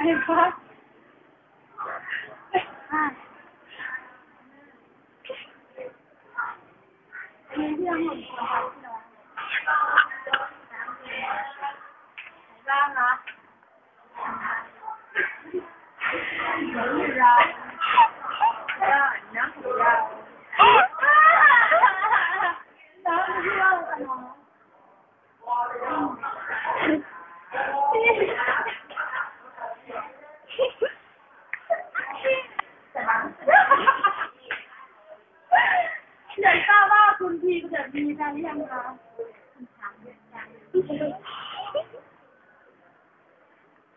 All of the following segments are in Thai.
มีเกิดที่จังหวัดอะไรคะอ่ามีที่ยังหนุ่มคนไทยที่น้องบ้างนะเหมือนเราก็น้ำของเราน้ำที่เรากันน้อง อยากทราบว่าคุณพีเกิดมีแฟนหรือยังคะ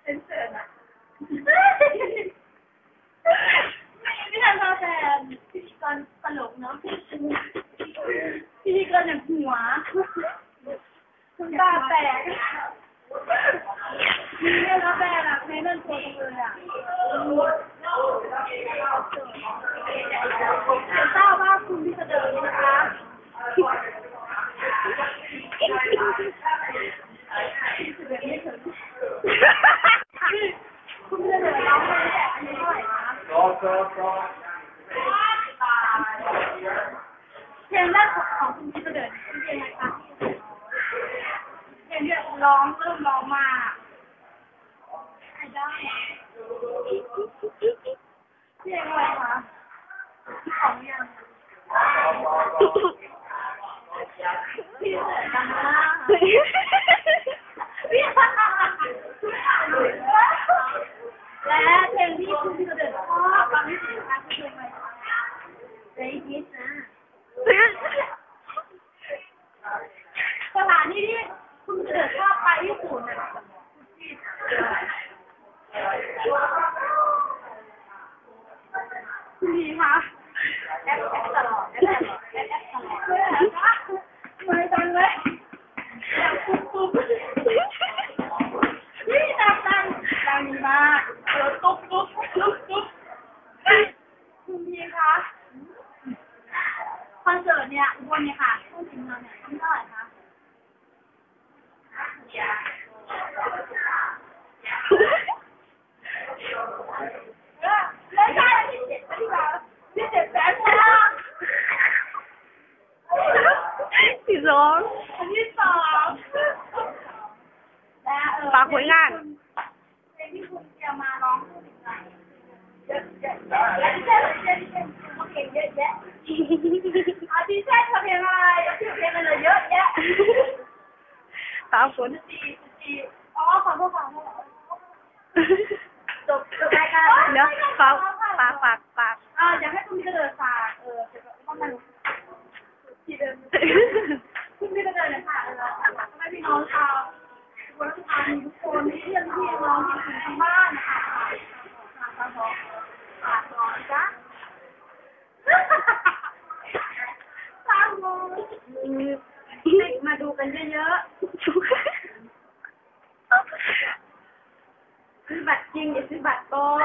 เป็นเสือนะไม่ทันมาแฟนพิธีกรตลกเนาะพิธีกรอย่างหัวคุณตาแตก ทราบว่าคุณพีจะเดินนะคะคุณจะเดินร้องเพลงแต่อันนี้เท่าไหร่คะรอรอรอเพลงแรกของคุณพีจะเดินเป็นเพลงอะไรคะเพลงที่ร้องเริ่มร้องมาไอ้ได้ เพลงอะไรคะของยังพี่เสือดังมากและเพลงที่คุณพีจะเดินชอบฟังที่สุดนะคะคือเพลงอะไรคะ Say Kiss นะ สถานที่ที่คุณเกิดชอบไปที่สุดน่ะ คุณดีคะแอปแอปตลอดแอปแอปแอปแอปตลอดเลยนะคะไม่ดังเลยแอปปุ๊บปุ๊บนี่ดังดังดังมากเออตุ๊บตุ๊บตุ๊บตุ๊บคุณดีคะคอนเสิร์ตเนี่ยอุบลเนี่ยค่ะช่วงถึงเราเนี่ยที่เท่าไหร่คะ ไม่ใช่ที่เจ็ดที่เราที่เจ็ดแสนนะ ที่สองอันที่สองและเออฝากผลงานเพลงที่คุณจะมาร้องพูดถึงอะไรเยอะแยะและที่เช่นเช่นเช่นเขาเพลงเยอะแยะอาทิเช่นเขาเพลงอะไรเดี๋ยวชื่อเพลงมันเลยเยอะแยะตามฝนจีจีอ๋อขอโทษขอโทษจบจบรายการเดี๋ยวฝากฝากฝากฝากอ่าอยากให้คุณมีกระเดิดฝากเออเดี๋ยวต้องมาที่เดิม คุณพี่ก็เดินเลยค่ะเออทำไมพี่น้องชาว วันทุกทางทุกคนที่เรียนพี่น้องที่ถึงที่บ้านนะคะฝากฝากบอกฝากบอกจ้ะฝากบอกให้มาดูกันเยอะๆซื้อบัตรจริงอย่าซื้อบัตรปลอม